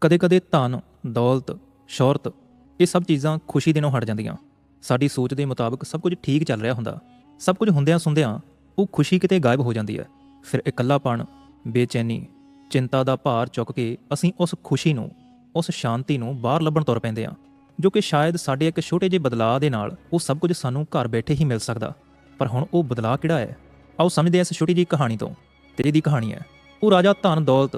ਕਦੇ-ਕਦੇ ਧਨ, ਦੌਲਤ, ਸ਼ੌਹਰਤ ਇਹ ਸਭ ਚੀਜ਼ਾਂ ਖੁਸ਼ੀ ਦੇਣੋਂ ਹਟ ਜਾਂਦੀਆਂ। ਸਾਡੀ ਸੋਚ ਦੇ ਮੁਤਾਬਕ ਸਭ ਕੁਝ ਠੀਕ ਚੱਲ ਰਿਹਾ ਹੁੰਦਾ। ਸਭ ਕੁਝ ਹੁੰਦਿਆਂ ਸੁੰਦਿਆਂ ਉਹ ਖੁਸ਼ੀ ਕਿਤੇ ਗਾਇਬ ਹੋ ਜਾਂਦੀ ਹੈ। ਫਿਰ ਇਕੱਲਾਪਣ ਬੇਚੈਨੀ ਚਿੰਤਾ ਦਾ ਭਾਰ ਚੁੱਕ ਕੇ ਅਸੀਂ ਉਸ ਖੁਸ਼ੀ ਨੂੰ ਉਸ ਸ਼ਾਂਤੀ ਨੂੰ ਬਾਹਰ ਲੱਭਣ ਤੁਰ ਪੈਂਦੇ ਹਾਂ ਜੋ ਕਿ ਸ਼ਾਇਦ ਸਾਡੇ ਇੱਕ ਛੋਟੇ ਜਿਹੇ ਬਦਲਾਅ ਦੇ ਨਾਲ ਉਹ ਸਭ ਕੁਝ ਸਾਨੂੰ ਘਰ ਬੈਠੇ ਹੀ ਮਿਲ ਸਕਦਾ। ਪਰ ਹੁਣ ਉਹ ਬਦਲਾਅ ਕਿਹੜਾ ਹੈ? ਆਓ ਸਮਝਦੇ ਹਾਂ ਇਸ ਛੋਟੀ ਜਿਹੀ ਕਹਾਣੀ ਤੋਂ। ਤੇ ਇਹਦੀ ਕਹਾਣੀ ਹੈ ਉਹ ਰਾਜਾ ਧਨ ਦੌਲਤ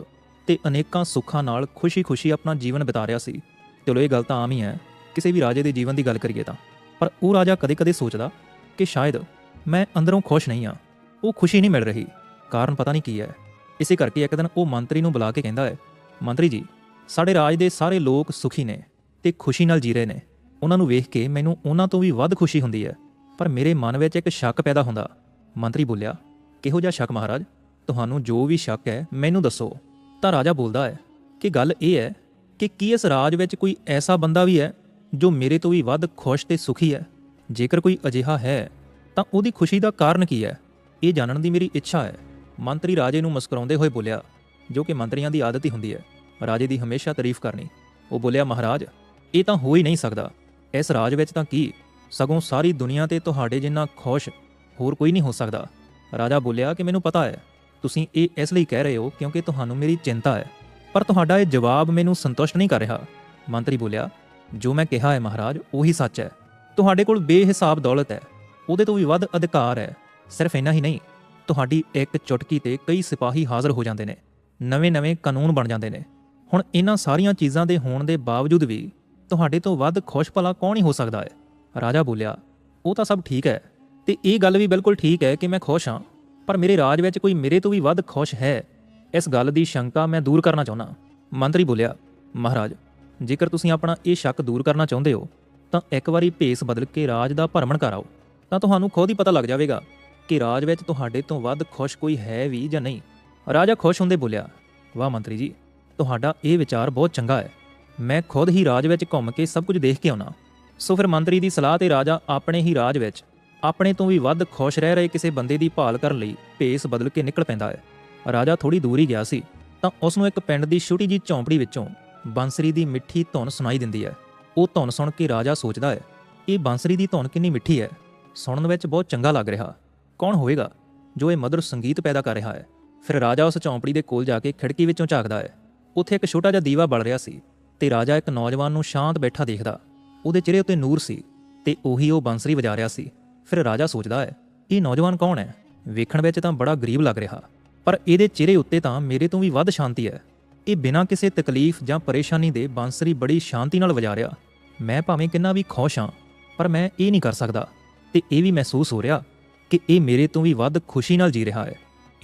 ਤੇ ਅਨੇਕਾਂ ਸੁੱਖਾਂ ਨਾਲ ਖੁਸ਼ੀ-ਖੁਸ਼ੀ ਆਪਣਾ ਜੀਵਨ ਬਿਤਾ ਰਿਹਾ ਸੀ। ਚਲੋ, ਇਹ ਗੱਲ ਤਾਂ ਆਮ ਹੀ ਹੈ। ਕਿਸੇ ਵੀ ਰਾਜੇ ਦੇ ਜੀਵਨ ਦੀ ਗੱਲ ਕਰੀਏ ਤਾਂ। ਪਰ ਉਹ ਰਾਜਾ ਕਦੇ-ਕਦੇ ਸੋਚਦਾ ਕਿ ਸ਼ਾਇਦ ਮੈਂ ਅੰਦਰੋਂ ਖੁਸ਼ ਨਹੀਂ ਹਾਂ। ਉਹ ਖੁਸ਼ੀ ਨਹੀਂ ਮਿਲ ਰਹੀ। ਕਾਰਨ ਪਤਾ ਨਹੀਂ ਕੀ ਹੈ। ਇਸੇ ਕਰਕੇ ਇੱਕ ਦਿਨ ਉਹ ਮੰਤਰੀ ਨੂੰ ਬੁਲਾ ਕੇ ਕਹਿੰਦਾ ਹੈ, ਮੰਤਰੀ ਜੀ, ਸਾਡੇ ਰਾਜ ਦੇ ਸਾਰੇ ਲੋਕ ਸੁਖੀ ਨੇ ਤੇ ਖੁਸ਼ੀ ਨਾਲ ਜੀ ਰਹੇ ਨੇ। ਉਹਨਾਂ ਨੂੰ ਵੇਖ ਕੇ ਮੈਨੂੰ ਉਹਨਾਂ ਤੋਂ ਵੀ ਵੱਧ ਖੁਸ਼ੀ ਹੁੰਦੀ ਹੈ। ਪਰ ਮੇਰੇ ਮਨ ਵਿੱਚ ਇੱਕ ਸ਼ੱਕ ਪੈਦਾ ਹੁੰਦਾ। ਮੰਤਰੀ ਬੋਲਿਆ, ਕਿਹੋ ਜਿਹਾ ਸ਼ੱਕ ਮਹਾਰਾਜ? ਤੁਹਾਨੂੰ ਜੋ ਵੀ ਸ਼ੱਕ ਹੈ, ਮੈਨੂੰ ਦੱਸੋ। ਤਾਂ ਰਾਜਾ ਬੋਲਦਾ ਹੈ ਕਿ ਗੱਲ ਇਹ ਹੈ ਕਿ ਕੀ ਇਸ ਰਾਜ ਵਿੱਚ ਕੋਈ ਐਸਾ ਬੰਦਾ ਵੀ ਹੈ ਜੋ ਮੇਰੇ ਤੋਂ ਵੀ ਵੱਧ ਖੁਸ਼ ਤੇ ਸੁਖੀ ਹੈ? ਜੇਕਰ ਕੋਈ ਅਜਿਹਾ ਹੈ, ਤਾਂ ਉਹਦੀ ਖੁਸ਼ੀ ਦਾ ਕਾਰਨ ਕੀ ਹੈ? ਇਹ ਜਾਣਨ ਦੀ ਮੇਰੀ ਇੱਛਾ ਹੈ। ਮੰਤਰੀ ਰਾਜੇ ਨੂੰ ਮੁਸਕਰਾਉਂਦੇ ਹੋਏ ਬੋਲਿਆ, ਜੋ ਕਿ ਮੰਤਰੀਆਂ ਦੀ ਆਦਤ ਹੀ ਹੁੰਦੀ ਹੈ, ਰਾਜੇ ਦੀ ਹਮੇਸ਼ਾ ਤਾਰੀਫ ਕਰਨੀ। ਉਹ ਬੋਲਿਆ, ਮਹਾਰਾਜ, ਇਹ ਤਾਂ ਹੋ ਹੀ ਨਹੀਂ ਸਕਦਾ। ਇਸ ਰਾਜ ਵਿੱਚ ਤਾਂ ਕੀ? ਸਗੋਂ ਸਾਰੀ ਦੁਨੀਆ ਤੇ ਤੁਹਾਡੇ ਜਿੰਨਾ ਖੁਸ਼ ਹੋਰ ਕੋਈ ਨਹੀਂ ਹੋ ਸਕਦਾ। ਰਾਜਾ ਬੋਲਿਆ ਕਿ ਮੈਨੂੰ ਪਤਾ ਹੈ ਤੁਸੀਂ ਇਹ ਇਸ ਲਈ ਕਹਿ ਰਹੇ ਹੋ ਕਿਉਂਕਿ ਤੁਹਾਨੂੰ ਮੇਰੀ ਚਿੰਤਾ ਹੈ। ਪਰ ਤੁਹਾਡਾ ਇਹ ਜਵਾਬ ਮੈਨੂੰ ਸੰਤੁਸ਼ਟ ਨਹੀਂ ਕਰ ਰਿਹਾ। ਮੰਤਰੀ ਬੋਲਿਆ, ਜੋ ਮੈਂ ਕਿਹਾ ਹੈ ਮਹਾਰਾਜ, ਉਹੀ ਸੱਚ ਹੈ। ਤੁਹਾਡੇ ਕੋਲ ਬੇਹਿਸਾਬ ਦੌਲਤ ਹੈ। ਉਹਦੇ ਤੋਂ ਵੀ ਵੱਧ ਅਧਿਕਾਰ ਹੈ। ਸਿਰਫ ਇੰਨਾ ਹੀ ਨਹੀਂ, ਤੁਹਾਡੀ ਇੱਕ ਚੁਟਕੀ ਤੇ ਕਈ ਸਿਪਾਹੀ ਹਾਜ਼ਰ ਹੋ ਜਾਂਦੇ ਨੇ। ਨਵੇਂ-ਨਵੇਂ ਕਾਨੂੰਨ ਬਣ ਜਾਂਦੇ ਨੇ। ਹੁਣ ਇਹਨਾਂ ਸਾਰੀਆਂ ਚੀਜ਼ਾਂ ਦੇ ਹੋਣ ਦੇ ਬਾਵਜੂਦ ਵੀ ਤੁਹਾਡੇ ਤੋਂ ਵੱਧ ਖੁਸ਼ ਭਲਾ ਕੌਣ ਹੀ ਹੋ ਸਕਦਾ ਹੈ? ਰਾਜਾ ਬੋਲਿਆ, ਉਹ ਤਾਂ ਸਭ ਠੀਕ ਹੈ। ਤੇ ਇਹ ਗੱਲ ਵੀ ਬਿਲਕੁਲ ਠੀਕ ਹੈ ਕਿ ਮੈਂ ਖੁਸ਼ ਹਾਂ। ਪਰ ਮੇਰੇ ਰਾਜ ਵਿੱਚ ਕੋਈ ਮੇਰੇ ਤੋਂ ਵੀ ਵੱਧ ਖੁਸ਼ ਹੈ। ਇਸ ਗੱਲ ਦੀ ਸ਼ੰਕਾ ਮੈਂ ਦੂਰ ਕਰਨਾ ਚਾਹੁੰਦਾ। ਮੰਤਰੀ ਬੋਲਿਆ, ਮਹਾਰਾਜ, ਜੇਕਰ ਤੁਸੀਂ ਆਪਣਾ ਇਹ ਸ਼ੱਕ ਦੂਰ ਕਰਨਾ ਚਾਹੁੰਦੇ ਹੋ, ਤਾਂ ਇੱਕ ਵਾਰੀ ਭੇਸ ਬਦਲ ਕੇ ਰਾਜ ਦਾ ਭਰਮਣ ਕਰਾਓ ਤਾਂ ਤੁਹਾਨੂੰ ਖੁਦ ਹੀ ਪਤਾ ਲੱਗ ਜਾਵੇਗਾ ਕਿ ਰਾਜ ਵਿੱਚ ਤੁਹਾਡੇ ਤੋਂ ਵੱਧ ਖੁਸ਼ ਕੋਈ ਹੈ ਵੀ ਜਾਂ ਨਹੀਂ। ਰਾਜਾ ਖੁਸ਼ ਹੁੰਦੇ ਬੋਲਿਆ, ਵਾਹ ਮੰਤਰੀ ਜੀ, ਤੁਹਾਡਾ ਇਹ ਵਿਚਾਰ ਬਹੁਤ ਚੰਗਾ ਹੈ। ਮੈਂ ਖੁਦ ਹੀ ਰਾਜ ਵਿੱਚ ਘੁੰਮ ਕੇ ਸਭ ਕੁਝ ਦੇਖ ਕੇ ਆਉਣਾ। ਸੋ ਫਿਰ ਮੰਤਰੀ ਦੀ ਸਲਾਹ ਤੇ ਰਾਜਾ ਆਪਣੇ ਹੀ ਰਾਜ ਵਿੱਚ ਆਪਣੇ ਤੋਂ ਵੀ ਵੱਧ ਖੁਸ਼ ਰਹਿ ਰਹੇ ਕਿਸੇ ਬੰਦੇ ਦੀ ਭਾਲ ਕਰਨ ਲਈ ਭੇਸ ਬਦਲ ਕੇ ਨਿਕਲ ਪੈਂਦਾ ਹੈ। ਰਾਜਾ ਥੋੜੀ ਦੂਰ ਹੀ ਗਿਆ ਸੀ, ਤਾਂ ਉਸ ਨੂੰ ਇੱਕ ਪਿੰਡ ਦੀ ਛੋਟੀ ਜਿਹੀ ਝੌਂਪੜੀ ਵਿੱਚੋਂ ਬਾਂਸਰੀ ਦੀ ਮਿੱਠੀ ਧੁਨ ਸੁਣਾਈ ਦਿੰਦੀ ਹੈ। ਉਹ ਧੁਨ ਸੁਣ ਕੇ ਰਾਜਾ ਸੋਚਦਾ ਹੈ, ਇਹ ਬਾਂਸਰੀ ਦੀ ਧੁਨ ਕਿੰਨੀ ਮਿੱਠੀ ਹੈ। ਸੁਣਨ ਵਿੱਚ ਬਹੁਤ ਚੰਗਾ ਲੱਗ ਰਿਹਾ। ਕੌਣ ਹੋਵੇਗਾ ਜੋ ਇਹ ਮਧੁਰ ਸੰਗੀਤ ਪੈਦਾ ਕਰ ਰਿਹਾ ਹੈ? ਫਿਰ ਰਾਜਾ ਉਸ ਝੌਂਪੜੀ ਦੇ ਕੋਲ ਜਾ ਕੇ ਖਿੜਕੀ ਵਿੱਚੋਂ ਝਾਕਦਾ ਹੈ। ਉੱਥੇ ਇੱਕ ਛੋਟਾ ਜਿਹਾ ਦੀਵਾ ਬਲ ਰਿਹਾ ਸੀ ਤੇ ਰਾਜਾ ਇੱਕ ਨੌਜਵਾਨ ਨੂੰ ਸ਼ਾਂਤ ਬੈਠਾ ਦੇਖਦਾ। ਉਹਦੇ ਚਿਹਰੇ ਉੱਤੇ ਨੂਰ ਸੀ ਤੇ ਉਹੀ ਉਹ ਬਾਂਸਰੀ ਵਜਾ ਰਿਹਾ ਸੀ। ਫਿਰ ਰਾਜਾ ਸੋਚਦਾ ਹੈ, ਇਹ ਨੌਜਵਾਨ ਕੌਣ ਹੈ? ਵੇਖਣ ਵਿੱਚ ਤਾਂ ਬੜਾ ਗਰੀਬ ਲੱਗ ਰਿਹਾ। ਪਰ ਇਹਦੇ ਚਿਹਰੇ ਉੱਤੇ ਤਾਂ ਮੇਰੇ ਤੋਂ ਵੀ ਵੱਧ ਸ਼ਾਂਤੀ ਹੈ। ਇਹ ਬਿਨਾਂ ਕਿਸੇ ਤਕਲੀਫ ਜਾਂ ਪਰੇਸ਼ਾਨੀ ਦੇ ਬਾਂਸਰੀ ਬੜੀ ਸ਼ਾਂਤੀ ਨਾਲ ਵਜਾ ਰਿਹਾ। ਮੈਂ ਭਾਵੇਂ ਕਿੰਨਾ ਵੀ ਖੁਸ਼ ਹਾਂ, ਪਰ ਮੈਂ ਇਹ ਨਹੀਂ ਕਰ ਸਕਦਾ। ਤੇ ਇਹ ਵੀ ਮਹਿਸੂਸ ਹੋ ਰਿਹਾ ਕਿ ਇਹ ਮੇਰੇ ਤੋਂ ਵੀ ਵੱਧ ਖੁਸ਼ੀ ਨਾਲ ਜੀ ਰਿਹਾ ਹੈ।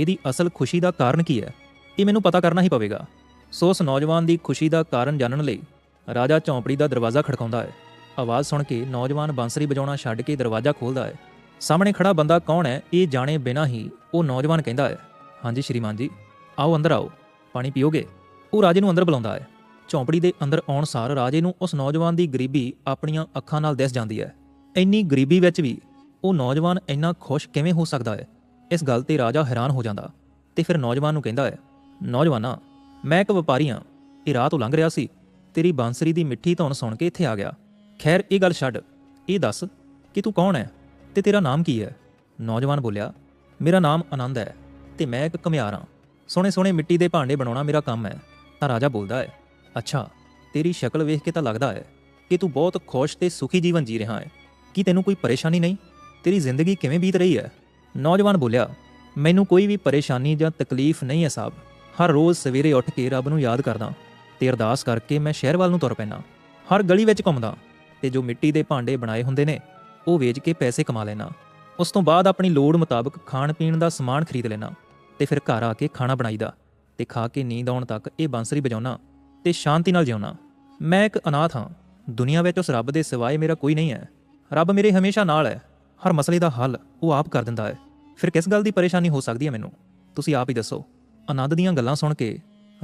ਇਹਦੀ ਅਸਲ ਖੁਸ਼ੀ ਦਾ ਕਾਰਨ ਕੀ ਹੈ? ਇਹ ਮੈਨੂੰ ਪਤਾ ਕਰਨਾ ਹੀ ਪਵੇਗਾ। ਸੋ ਉਸ ਨੌਜਵਾਨ ਦੀ ਖੁਸ਼ੀ ਦਾ ਕਾਰਨ ਜਾਣਨ ਲਈ ਰਾਜਾ ਝੌਂਪੜੀ ਦਾ ਦਰਵਾਜ਼ਾ ਖੜਕਾਉਂਦਾ ਹੈ। ਆਵਾਜ਼ ਸੁਣ ਕੇ ਨੌਜਵਾਨ ਬਾਂਸਰੀ ਵਜਾਉਣਾ ਛੱਡ ਕੇ ਦਰਵਾਜ਼ਾ ਖੋਲਦਾ ਹੈ। ਸਾਹਮਣੇ ਖੜਾ ਬੰਦਾ ਕੌਣ ਹੈ, ਇਹ ਜਾਣੇ ਬਿਨਾਂ ਹੀ ਉਹ ਨੌਜਵਾਨ ਕਹਿੰਦਾ ਹੈ, ਹਾਂਜੀ ਸ਼੍ਰੀਮਾਨ ਜੀ, ਆਓ ਅੰਦਰ ਆਓ, ਪਾਣੀ ਪੀਓਗੇ? ਉਹ ਰਾਜੇ ਨੂੰ ਅੰਦਰ ਬੁਲਾਉਂਦਾ ਹੈ। ਝੌਂਪੜੀ ਦੇ ਅੰਦਰ ਆਉਣ ਸਾਰ ਰਾਜੇ ਨੂੰ ਉਸ ਨੌਜਵਾਨ ਦੀ ਗਰੀਬੀ ਆਪਣੀਆਂ ਅੱਖਾਂ ਨਾਲ ਦਿਸ ਜਾਂਦੀ ਹੈ। ਇੰਨੀ ਗਰੀਬੀ ਵਿੱਚ ਵੀ ਉਹ ਨੌਜਵਾਨ ਇੰਨਾ ਖੁਸ਼ ਕਿਵੇਂ ਹੋ ਸਕਦਾ ਹੈ? ਇਸ ਗੱਲ ਤੇ ਰਾਜਾ ਹੈਰਾਨ ਹੋ ਜਾਂਦਾ ਤੇ ਫਿਰ ਨੌਜਵਾਨ ਨੂੰ ਕਹਿੰਦਾ ਹੈ, ਨੌਜਵਾਨਾ, ਮੈਂ ਇੱਕ ਵਪਾਰੀ ਹਾਂ, ਇਹ ਰਾਹ ਤੋਂ ਲੰਘ ਰਿਹਾ ਸੀ, ਤੇਰੀ ਬਾਂਸਰੀ ਦੀ ਮਿੱਠੀ ਧੁਨ ਸੁਣ ਕੇ ਇੱਥੇ ਆ ਗਿਆ। ਖੈਰ, ਇਹ ਗੱਲ ਛੱਡ। ਇਹ ਦੱਸ ਕਿ ਤੂੰ ਕੌਣ ਹੈ ਤੇ ਤੇਰਾ ਨਾਮ ਕੀ ਹੈ? ਨੌਜਵਾਨ ਬੋਲਿਆ, ਮੇਰਾ ਨਾਮ ਆਨੰਦ ਹੈ ਤੇ ਮੈਂ ਇੱਕ ਘੁਮਿਆਰ ਹਾਂ। ਸੋਹਣੇ ਸੋਹਣੇ ਮਿੱਟੀ ਦੇ ਭਾਂਡੇ ਬਣਾਉਣਾ ਮੇਰਾ ਕੰਮ ਹੈ। ਤਾਂ ਰਾਜਾ ਬੋਲਦਾ ਹੈ, ਅੱਛਾ, ਤੇਰੀ ਸ਼ਕਲ ਵੇਖ ਕੇ ਤਾਂ ਲੱਗਦਾ ਹੈ ਕਿ ਤੂੰ ਬਹੁਤ ਖੁਸ਼ ਤੇ ਸੁਖੀ ਜੀਵਨ ਜੀ ਰਿਹਾ ਹੈ। ਕੀ ਤੈਨੂੰ ਕੋਈ ਪਰੇਸ਼ਾਨੀ ਨਹੀਂ? ਤੇਰੀ ਜ਼ਿੰਦਗੀ ਕਿਵੇਂ ਬੀਤ ਰਹੀ ਹੈ? ਨੌਜਵਾਨ ਬੋਲਿਆ, ਮੈਨੂੰ ਕੋਈ ਵੀ ਪਰੇਸ਼ਾਨੀ ਜਾਂ ਤਕਲੀਫ ਨਹੀਂ ਹੈ ਸਾਹਿਬ। ਹਰ ਰੋਜ਼ ਸਵੇਰੇ ਉੱਠ ਕੇ ਰੱਬ ਨੂੰ ਯਾਦ ਕਰਦਾ ਤੇ ਅਰਦਾਸ ਕਰਕੇ ਮੈਂ ਸ਼ਹਿਰ ਵੱਲ ਨੂੰ ਤੁਰ ਪੈਣਾ ਹਰ ਗਲੀ ਵਿੱਚ ਘੁੰਮਦਾ ਤੇ ਜੋ ਮਿੱਟੀ ਦੇ ਭਾਂਡੇ ਬਣਾਏ ਹੁੰਦੇ ਨੇ, ਉਹ ਵੇਚ ਕੇ ਪੈਸੇ ਕਮਾ ਲੈਣਾ। ਉਸ ਤੋਂ ਬਾਅਦ ਆਪਣੀ ਲੋੜ ਮੁਤਾਬਕ ਖਾਣ ਪੀਣ ਦਾ ਸਮਾਨ ਖਰੀਦ ਲੈਣਾ ਤੇ ਫਿਰ ਘਰ ਆ ਕੇ ਖਾਣਾ ਬਣਾਈਦਾ ਤੇ ਖਾ ਕੇ ਨੀਂਦ ਆਉਣ ਤੱਕ ਇਹ ਬਾਂਸਰੀ ਵਜਾਉਣਾ ਤੇ ਸ਼ਾਂਤੀ ਨਾਲ ਜਿਉਣਾ। ਮੈਂ ਇੱਕ ਅਨਾਥ ਹਾਂ। ਦੁਨੀਆ ਵਿੱਚ ਉਸ ਰੱਬ ਦੇ ਸਿਵਾਏ ਮੇਰਾ ਕੋਈ ਨਹੀਂ ਹੈ। ਰੱਬ ਮੇਰੇ ਹਮੇਸ਼ਾ ਨਾਲ ਹੈ। ਹਰ ਮਸਲੇ ਦਾ ਹੱਲ ਉਹ ਆਪ ਕਰ ਦਿੰਦਾ ਹੈ। ਫਿਰ ਕਿਸ ਗੱਲ ਦੀ ਪਰੇਸ਼ਾਨੀ ਹੋ ਸਕਦੀ ਹੈ ਮੈਨੂੰ? ਤੁਸੀਂ ਆਪ ਹੀ ਦੱਸੋ। ਆਨੰਦ ਦੀਆਂ ਗੱਲਾਂ ਸੁਣ ਕੇ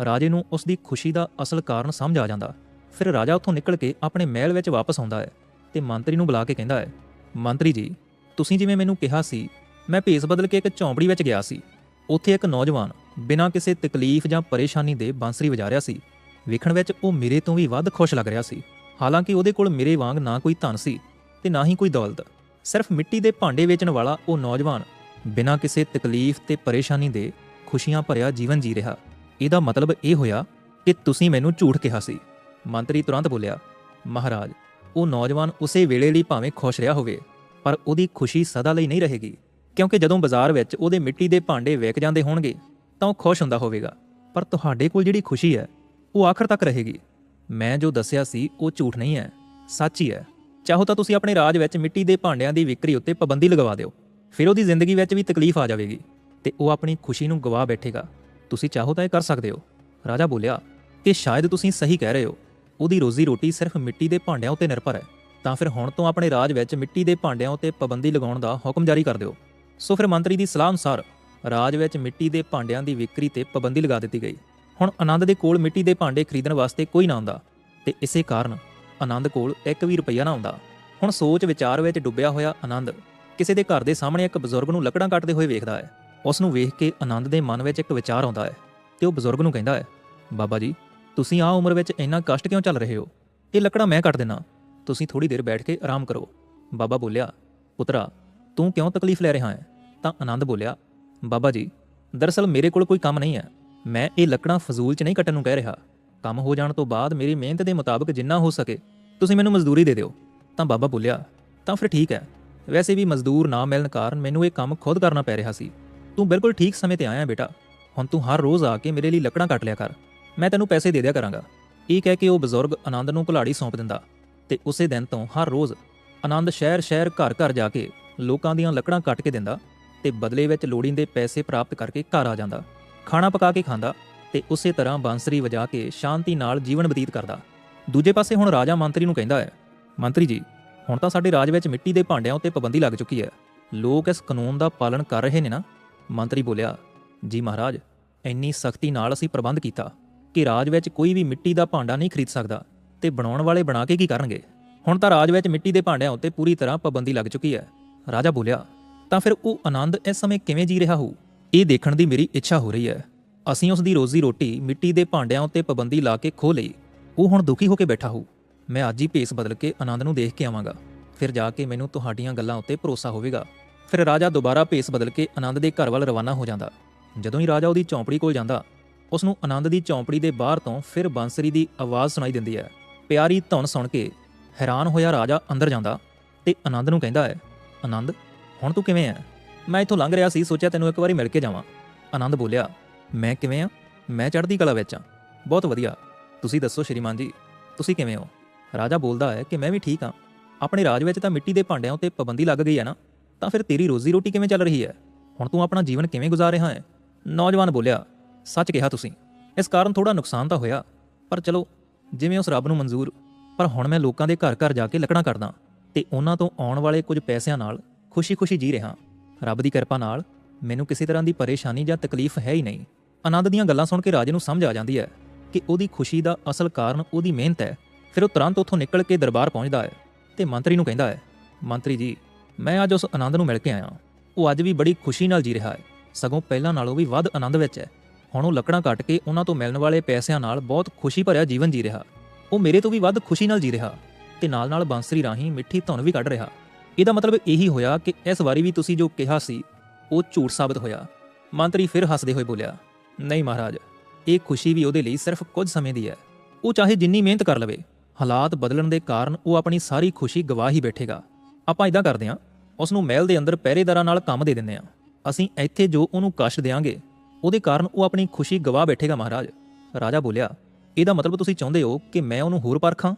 ਰਾਜੇ ਨੂੰ ਉਸ ਦੀ ਖੁਸ਼ੀ ਦਾ ਅਸਲ ਕਾਰਨ ਸਮਝ ਆ ਜਾਂਦਾ। ਫਿਰ ਰਾਜਾ ਉੱਥੋਂ ਨਿਕਲ ਕੇ ਆਪਣੇ ਮਹਿਲ ਵਿੱਚ ਵਾਪਸ ਆਉਂਦਾ ਹੈ ਤੇ ਮੰਤਰੀ ਨੂੰ ਬੁਲਾ ਕੇ ਕਹਿੰਦਾ ਹੈ, ਮੰਤਰੀ ਜੀ, ਤੁਸੀਂ ਜਿਵੇਂ ਮੈਨੂੰ ਕਿਹਾ ਸੀ, ਮੈਂ ਭੇਸ ਬਦਲ ਕੇ ਇੱਕ ਝੌਂਪੜੀ ਵਿੱਚ ਗਿਆ ਸੀ। ਉੱਥੇ ਇੱਕ ਨੌਜਵਾਨ ਬਿਨਾਂ ਕਿਸੇ ਤਕਲੀਫ ਜਾਂ ਪਰੇਸ਼ਾਨੀ ਦੇ ਬਾਂਸਰੀ ਵਜਾ ਰਿਹਾ ਸੀ। ਵੇਖਣ ਵਿੱਚ ਉਹ ਮੇਰੇ ਤੋਂ ਵੀ ਵੱਧ ਖੁਸ਼ ਲੱਗ ਰਿਹਾ ਸੀ। ਹਾਲਾਂਕਿ ਉਹਦੇ ਕੋਲ ਮੇਰੇ ਵਾਂਗ ਨਾ ਕੋਈ ਧਨ ਸੀ ਤੇ ਨਾ ਹੀ ਕੋਈ ਦੌਲਤ। ਸਿਰਫ ਮਿੱਟੀ ਦੇ ਭਾਂਡੇ ਵੇਚਣ ਵਾਲਾ ਉਹ ਨੌਜਵਾਨ ਬਿਨਾਂ ਕਿਸੇ ਤਕਲੀਫ ਤੇ ਪਰੇਸ਼ਾਨੀ ਦੇ ਖੁਸ਼ੀਆਂ ਭਰਿਆ ਜੀਵਨ ਜੀ ਰਿਹਾ। ਇਹਦਾ ਮਤਲਬ ਇਹ ਹੋਇਆ ਕਿ ਤੁਸੀਂ ਮੈਨੂੰ ਝੂਠ ਕਿਹਾ ਸੀ। ਮੰਤਰੀ ਤੁਰੰਤ ਬੋਲਿਆ, ਮਹਾਰਾਜ, ਉਹ ਨੌਜਵਾਨ ਉਸੇ ਵੇਲੇ ਲਈ ਭਾਵੇਂ ਖੁਸ਼ ਰਿਹਾ ਹੋਵੇ, ਪਰ ਉਹਦੀ ਖੁਸ਼ੀ ਸਦਾ ਲਈ ਨਹੀਂ ਰਹੇਗੀ, ਕਿਉਂਕਿ ਜਦੋਂ ਬਾਜ਼ਾਰ ਵਿੱਚ ਉਹਦੇ ਮਿੱਟੀ ਦੇ ਭਾਂਡੇ ਵਿਕ ਜਾਂਦੇ ਹੋਣਗੇ, ਤਾਂ ਉਹ ਖੁਸ਼ ਹੁੰਦਾ ਹੋਵੇਗਾ। ਪਰ ਤੁਹਾਡੇ ਕੋਲ ਜਿਹੜੀ ਖੁਸ਼ੀ ਹੈ, ਉਹ ਆਖਰ ਤੱਕ ਰਹੇਗੀ। ਮੈਂ ਜੋ ਦੱਸਿਆ ਸੀ, ਉਹ ਝੂਠ ਨਹੀਂ ਹੈ, ਸੱਚ ਹੀ ਹੈ। ਚਾਹੋ ਤਾਂ ਤੁਸੀਂ ਆਪਣੇ ਰਾਜ ਵਿੱਚ ਮਿੱਟੀ ਦੇ ਭਾਂਡਿਆਂ ਦੀ ਵਿਕਰੀ ਉੱਤੇ ਪਾਬੰਦੀ ਲਗਵਾ ਦਿਓ, ਫਿਰ ਉਹਦੀ ਜ਼ਿੰਦਗੀ ਵਿੱਚ ਵੀ ਤਕਲੀਫ ਆ ਜਾਵੇਗੀ, ਤੇ ਉਹ ਆਪਣੀ ਖੁਸ਼ੀ ਨੂੰ ਗਵਾ ਬੈਠੇਗਾ। ਤੁਸੀਂ ਚਾਹੋ ਤਾਂ ਇਹ ਕਰ ਸਕਦੇ ਹੋ। ਰਾਜਾ ਬੋਲਿਆ, ਕਿ ਸ਼ਾਇਦ ਤੁਸੀਂ ਸਹੀ ਕਹਿ ਰਹੇ ਹੋ ਉਹਦੀ ਰੋਜ਼ੀ ਰੋਟੀ ਸਿਰਫ ਮਿੱਟੀ ਦੇ ਭਾਂਡਿਆਂ ਉੱਤੇ ਨਿਰਭਰ ਹੈ। ਤਾਂ ਫਿਰ ਹੁਣ ਤੋਂ ਆਪਣੇ ਰਾਜ ਵਿੱਚ ਮਿੱਟੀ ਦੇ ਭਾਂਡਿਆਂ ਉੱਤੇ ਪਾਬੰਦੀ ਲਗਾਉਣ ਦਾ ਹੁਕਮ ਜਾਰੀ ਕਰ ਦਿਓ। ਸੋ ਫਿਰ ਮੰਤਰੀ ਦੀ ਸਲਾਹ ਅਨੁਸਾਰ ਰਾਜ ਵਿੱਚ ਮਿੱਟੀ ਦੇ ਭਾਂਡਿਆਂ ਦੀ ਵਿਕਰੀ ਤੇ ਪਾਬੰਦੀ ਲਗਾ ਦਿੱਤੀ ਗਈ। ਹੁਣ ਆਨੰਦ ਦੇ ਕੋਲ ਮਿੱਟੀ ਦੇ ਭਾਂਡੇ ਖਰੀਦਣ ਵਾਸਤੇ ਕੋਈ ਨਾ ਆਉਂਦਾ। ਤੇ ਇਸੇ ਕਾਰਨ ਆਨੰਦ ਕੋਲ ਇੱਕ ਵੀ ਰੁਪਈਆ ਨਾ ਆਉਂਦਾ। ਹੁਣ ਸੋਚ ਵਿਚਾਰ ਵਿੱਚ ਡੁੱਬਿਆ ਹੋਇਆ ਆਨੰਦ ਕਿਸੇ ਦੇ ਘਰ ਦੇ ਸਾਹਮਣੇ ਇੱਕ ਬਜ਼ੁਰਗ ਨੂੰ ਲੱਕੜਾਂ ਕੱਟਦੇ ਹੋਏ ਵੇਖਦਾ ਹੈ। ਉਸ ਨੂੰ ਵੇਖ ਕੇ ਆਨੰਦ ਦੇ ਮਨ ਵਿੱਚ ਇੱਕ ਵਿਚਾਰ ਆਉਂਦਾ ਹੈ ਤੇ ਉਹ ਬਜ਼ੁਰਗ ਨੂੰ ਕਹਿੰਦਾ ਹੈ, ਬਾਬਾ ਜੀ ਤੁਸੀਂ ਆ ਉਮਰ ਵਿੱਚ ਇੰਨਾ ਕਸ਼ਟ ਕਿਉਂ ਚੱਲ ਰਹੇ ਹੋ? ਇਹ ਲੱਕੜਾਂ ਮੈਂ ਕੱਟ ਦੇਣਾ ਤੁਸੀਂ ਥੋੜੀ ਦੇਰ ਬੈਠ ਕੇ ਆਰਾਮ ਕਰੋ। ਬਾਬਾ ਬੋਲਿਆ, ਪੁੱਤਰਾ, ਤੂੰ ਕਿਉਂ ਤਕਲੀਫ ਲੈ ਰਿਹਾ ਹੈ? ਤਾਂ ਆਨੰਦ ਬੋਲਿਆ, ਬਾਬਾ ਜੀ, ਦਰਅਸਲ ਮੇਰੇ ਕੋਲ ਕੋਈ ਕੰਮ ਨਹੀਂ ਹੈ। ਮੈਂ ਇਹ ਲੱਕੜਾਂ ਫਜ਼ੂਲ 'ਚ ਨਹੀਂ ਕੱਟਣ ਨੂੰ ਕਹਿ ਰਿਹਾ। ਕੰਮ ਹੋ ਜਾਣ ਤੋਂ ਬਾਅਦ ਮੇਰੀ ਮਿਹਨਤ ਦੇ ਮੁਤਾਬਕ ਜਿੰਨਾ ਹੋ ਸਕੇ, ਤੁਸੀਂ ਮੈਨੂੰ ਮਜ਼ਦੂਰੀ ਦੇ ਦਿਓ। ਤਾਂ ਬਾਬਾ ਬੋਲਿਆ, ਤਾਂ ਫਿਰ ਠੀਕ ਹੈ। ਵੈਸੇ ਵੀ ਮਜ਼ਦੂਰ ਨਾ ਮਿਲਣ ਕਾਰਨ ਮੈਨੂੰ ਇਹ ਕੰਮ ਖੁਦ ਕਰਨਾ ਪੈ ਰਿਹਾ ਸੀ। ਤੂੰ ਬਿਲਕੁਲ ਠੀਕ ਸਮੇਂ ਤੇ ਆਇਆ ਬੇਟਾ। ਹੁਣ ਤੂੰ ਹਰ ਰੋਜ਼ ਆ ਕੇ ਮੇਰੇ ਲਈ ਲੱਕੜਾਂ ਕੱਟ ਲਿਆ ਕਰ। ਮੈਂ ਤੈਨੂੰ ਪੈਸੇ ਦੇ ਦਿਆ ਕਰਾਂਗਾ। ਇਹ ਕਹਿ ਕੇ ਉਹ ਬਜ਼ੁਰਗ ਆਨੰਦ ਨੂੰ ਕੁਲਾੜੀ ਸੌਂਪ ਦਿੰਦਾ ਤੇ ਉਸੇ ਦਿਨ ਤੋਂ ਹਰ ਰੋਜ਼ ਆਨੰਦ ਸ਼ਹਿਰ ਸ਼ਹਿਰ ਘਰ ਘਰ ਜਾ ਕੇ ਲੋਕਾਂ ਦੀਆਂ ਲੱਕੜਾਂ ਕੱਟ ਕੇ ਦਿੰਦਾ ਤੇ ਬਦਲੇ ਵਿੱਚ ਲੋੜੀਂਦੇ ਪੈਸੇ ਪ੍ਰਾਪਤ ਕਰਕੇ ਘਰ ਆ ਜਾਂਦਾ। ਖਾਣਾ ਪਕਾ ਕੇ ਖਾਂਦਾ ਤੇ ਉਸੇ ਤਰ੍ਹਾਂ ਬਾਂਸਰੀ ਵਜਾ ਕੇ ਸ਼ਾਂਤੀ ਨਾਲ ਜੀਵਨ ਬਤੀਤ ਕਰਦਾ। ਦੂਜੇ ਪਾਸੇ ਹੁਣ ਰਾਜਾ ਮੰਤਰੀ ਨੂੰ ਕਹਿੰਦਾ ਹੈ, ਮੰਤਰੀ ਜੀ, ਹੁਣ ਤਾਂ ਸਾਡੇ ਰਾਜ ਵਿੱਚ ਮਿੱਟੀ ਦੇ ਭਾਂਡਿਆਂ ਉੱਤੇ ਪਾਬੰਦੀ ਲੱਗ ਚੁੱਕੀ ਹੈ। ਲੋਕ ਇਸ ਕਾਨੂੰਨ ਦਾ ਪਾਲਣ ਕਰ ਰਹੇ ਨੇ ਨਾ? ਮੰਤਰੀ ਬੋਲਿਆ, ਜੀ ਮਹਾਰਾਜ, ਇੰਨੀ ਸਖਤੀ ਨਾਲ ਅਸੀਂ ਪ੍ਰਬੰਧ ਕੀਤਾ। ਕਿ ਰਾਜ ਵਿੱਚ ਕੋਈ ਵੀ ਮਿੱਟੀ ਦਾ ਭਾਂਡਾ ਨਹੀਂ ਖਰੀਦ ਸਕਦਾ ਤੇ ਬਣਾਉਣ ਵਾਲੇ ਬਣਾ ਕੇ ਕੀ ਕਰਨਗੇ? ਹੁਣ ਤਾਂ ਰਾਜ ਵਿੱਚ ਮਿੱਟੀ ਦੇ ਭਾਂਡਿਆਂ ਉੱਤੇ ਪੂਰੀ ਤਰ੍ਹਾਂ ਪਾਬੰਦੀ ਲੱਗ ਚੁੱਕੀ ਹੈ। ਰਾਜਾ ਬੋਲਿਆ, ਤਾਂ ਫਿਰ ਉਹ ਆਨੰਦ ਇਸ ਸਮੇਂ ਕਿਵੇਂ ਜੀ ਰਿਹਾ ਹੋਊ ਇਹ ਦੇਖਣ ਦੀ ਮੇਰੀ ਇੱਛਾ ਹੋ ਰਹੀ ਹੈ। ਅਸੀਂ ਉਸ ਦੀ ਰੋਜ਼ੀ ਰੋਟੀ ਮਿੱਟੀ ਦੇ ਭਾਂਡਿਆਂ ਉੱਤੇ ਪਾਬੰਦੀ ਲਾ ਕੇ ਖੋ ਲਈ। ਉਹ ਹੁਣ ਦੁਖੀ ਹੋ ਕੇ ਬੈਠਾ ਹੋਊ ਮੈਂ ਅੱਜ ਹੀ ਭੇਸ ਬਦਲ ਕੇ ਆਨੰਦ ਨੂੰ ਦੇਖ ਕੇ ਆਵਾਂਗਾ। ਫਿਰ ਜਾ ਕੇ ਮੈਨੂੰ ਤੁਹਾਡੀਆਂ ਗੱਲਾਂ ਉੱਤੇ ਭਰੋਸਾ ਹੋਵੇਗਾ। ਫਿਰ ਰਾਜਾ ਦੁਬਾਰਾ ਭੇਸ ਬਦਲ ਕੇ ਆਨੰਦ ਦੇ ਘਰ ਵੱਲ ਰਵਾਨਾ ਹੋ ਜਾਂਦਾ। ਜਦੋਂ ਹੀ ਰਾਜਾ ਉਹਦੀ ਚੌਂਪੜੀ ਕੋਲ ਜਾਂਦਾ ਉਸ ਨੂੰ ਆਨੰਦ ਦੀ ਚੌਂਪੜੀ ਦੇ ਬਾਹਰ ਤੋਂ ਫਿਰ ਬਾਂਸਰੀ ਦੀ ਆਵਾਜ਼ ਸੁਣਾਈ ਦਿੰਦੀ ਹੈ। ਪਿਆਰੀ ਧੁਨ ਸੁਣ ਕੇ ਹੈਰਾਨ ਹੋਇਆ ਰਾਜਾ ਅੰਦਰ ਜਾਂਦਾ ਤੇ ਆਨੰਦ ਨੂੰ ਕਹਿੰਦਾ ਹੈ, ਆਨੰਦ, ਹੁਣ ਤੂੰ ਕਿਵੇਂ ਹੈ? ਮੈਂ ਇੱਥੋਂ ਲੰਘ ਰਿਹਾ ਸੀ, ਸੋਚਿਆ ਤੈਨੂੰ ਇੱਕ ਵਾਰੀ ਮਿਲ ਕੇ ਜਾਵਾਂ। ਆਨੰਦ ਬੋਲਿਆ, ਮੈਂ ਕਿਵੇਂ ਆ ਮੈਂ ਚੜ੍ਹਦੀ ਕਲਾ ਵਿੱਚ ਆ ਬਹੁਤ ਵਧੀਆ। ਤੁਸੀਂ ਦੱਸੋ ਸ਼੍ਰੀਮਾਨ ਜੀ, ਤੁਸੀਂ ਕਿਵੇਂ ਹੋ? ਰਾਜਾ ਬੋਲਦਾ ਹੈ ਕਿ ਮੈਂ ਵੀ ਠੀਕ ਹਾਂ। ਆਪਣੇ ਰਾਜ ਵਿੱਚ ਤਾਂ ਮਿੱਟੀ ਦੇ ਭਾਂਡਿਆਂ ਉੱਤੇ ਪਾਬੰਦੀ ਲੱਗ ਗਈ ਹੈ ਨਾ? ਤਾਂ ਫਿਰ ਤੇਰੀ ਰੋਜ਼ੀ ਰੋਟੀ ਕਿਵੇਂ ਚੱਲ ਰਹੀ ਹੈ? ਹੁਣ ਤੂੰ ਆਪਣਾ ਜੀਵਨ ਕਿਵੇਂ ਗੁਜ਼ਾਰ ਰਿਹਾ ਹੈ? ਨੌਜਵਾਨ ਬੋਲਿਆ ਸੱਚ ਕਿਹਾ ਤੁਸੀਂ। ਇਸ ਕਾਰਨ ਥੋੜਾ ਨੁਕਸਾਨ ਤਾਂ ਹੋਇਆ। ਪਰ ਚਲੋ, ਜਿਵੇਂ ਉਸ ਰੱਬ ਨੂੰ ਮਨਜ਼ੂਰ, ਪਰ ਹੁਣ ਮੈਂ ਲੋਕਾਂ ਦੇ ਘਰ ਘਰ ਜਾ ਕੇ ਲੱਕੜਾਂ ਕਰਦਾ ਤੇ ਉਹਨਾਂ ਤੋਂ ਆਉਣ ਵਾਲੇ ਕੁਝ ਪੈਸਿਆਂ ਨਾਲ ਖੁਸ਼ੀ-ਖੁਸ਼ੀ ਜੀ ਰਿਹਾ ਰੱਬ ਦੀ ਕਿਰਪਾ ਨਾਲ ਮੈਨੂੰ ਕਿਸੇ ਤਰ੍ਹਾਂ ਦੀ ਪਰੇਸ਼ਾਨੀ ਜਾਂ ਤਕਲੀਫ ਹੈ ਹੀ ਨਹੀਂ। ਆਨੰਦ ਦੀਆਂ ਗੱਲਾਂ ਸੁਣ ਕੇ ਰਾਜੇ ਨੂੰ ਸਮਝ ਆ ਜਾਂਦੀ ਹੈ ਕਿ ਉਹਦੀ ਖੁਸ਼ੀ ਦਾ ਅਸਲ ਕਾਰਨ ਉਹਦੀ ਮਿਹਨਤ ਹੈ। ਫਿਰ ਉਹ ਤੁਰੰਤ ਉੱਥੋਂ ਨਿਕਲ ਕੇ ਦਰਬਾਰ ਪਹੁੰਚਦਾ ਹੈ ਤੇ ਮੰਤਰੀ ਨੂੰ ਕਹਿੰਦਾ ਹੈ, ਮੰਤਰੀ ਜੀ, ਮੈਂ ਅੱਜ ਉਸ ਆਨੰਦ ਨੂੰ ਮਿਲ ਕੇ ਆਇਆ ਉਹ ਅੱਜ ਵੀ ਬੜੀ ਖੁਸ਼ੀ ਨਾਲ ਜੀ ਰਿਹਾ ਹੈ। ਸਗੋਂ ਪਹਿਲਾਂ ਨਾਲੋਂ ਵੀ ਵੱਧ ਆਨੰਦ ਵਿੱਚ ਹੈ। ਹੁਣ ਉਹ ਲੱਕੜਾਂ ਕੱਟ ਕੇ ਉਹਨਾਂ ਤੋਂ ਮਿਲਣ ਵਾਲੇ ਪੈਸਿਆਂ ਨਾਲ ਬਹੁਤ ਖੁਸ਼ੀ ਭਰਿਆ ਜੀਵਨ ਜੀ ਰਿਹਾ। ਉਹ ਮੇਰੇ ਤੋਂ ਵੀ ਵੱਧ ਖੁਸ਼ੀ ਨਾਲ ਜੀ ਰਿਹਾ ਤੇ ਨਾਲ-ਨਾਲ ਬਾਂਸਰੀ ਰਾਹੀਂ ਮਿੱਠੀ ਧੁਨ ਵੀ ਕੱਢ ਰਿਹਾ। ਇਹਦਾ ਮਤਲਬ ਇਹੀ ਹੋਇਆ ਕਿ ਇਸ ਵਾਰੀ ਵੀ ਤੁਸੀਂ ਜੋ ਕਿਹਾ ਸੀ, ਉਹ ਝੂਠ ਸਾਬਤ ਹੋਇਆ। ਮੰਤਰੀ ਫਿਰ ਹੱਸਦੇ ਹੋਏ ਬੋਲਿਆ, ਨਹੀਂ ਮਹਾਰਾਜ, ਇਹ ਖੁਸ਼ੀ ਵੀ ਉਹਦੇ ਲਈ ਸਿਰਫ ਕੁਝ ਸਮੇਂ ਦੀ ਹੈ। ਉਹ ਚਾਹੇ ਜਿੰਨੀ ਮਿਹਨਤ ਕਰ ਲਵੇ, ਹਾਲਾਤ ਬਦਲਣ ਦੇ ਕਾਰਨ ਉਹ ਆਪਣੀ ਸਾਰੀ ਖੁਸ਼ੀ ਗਵਾ ਹੀ ਬੈਠੇਗਾ। ਆਪਾਂ ਇਦਾਂ ਕਰਦੇ ਹਾਂ ਉਸ ਨੂੰ ਮਹਿਲ ਦੇ ਅੰਦਰ ਪਹਿਰੇਦਾਰਾਂ ਨਾਲ ਕੰਮ ਦੇ ਦਿੰਦੇ ਹਾਂ। ਅਸੀਂ ਇੱਥੇ ਜੋ ਉਹਨੂੰ ਕਸ਼ਟ ਦੇਾਂਗੇ ਉਹਦੇ ਕਾਰਨ ਉਹ ਆਪਣੀ ਖੁਸ਼ੀ ਗਵਾ ਬੈਠੇਗਾ ਮਹਾਰਾਜ। ਰਾਜਾ ਬੋਲਿਆ, ਇਹਦਾ ਮਤਲਬ ਤੁਸੀਂ ਚਾਹੁੰਦੇ ਹੋ ਕਿ ਮੈਂ ਉਹਨੂੰ ਹੋਰ ਪਰਖਾਂ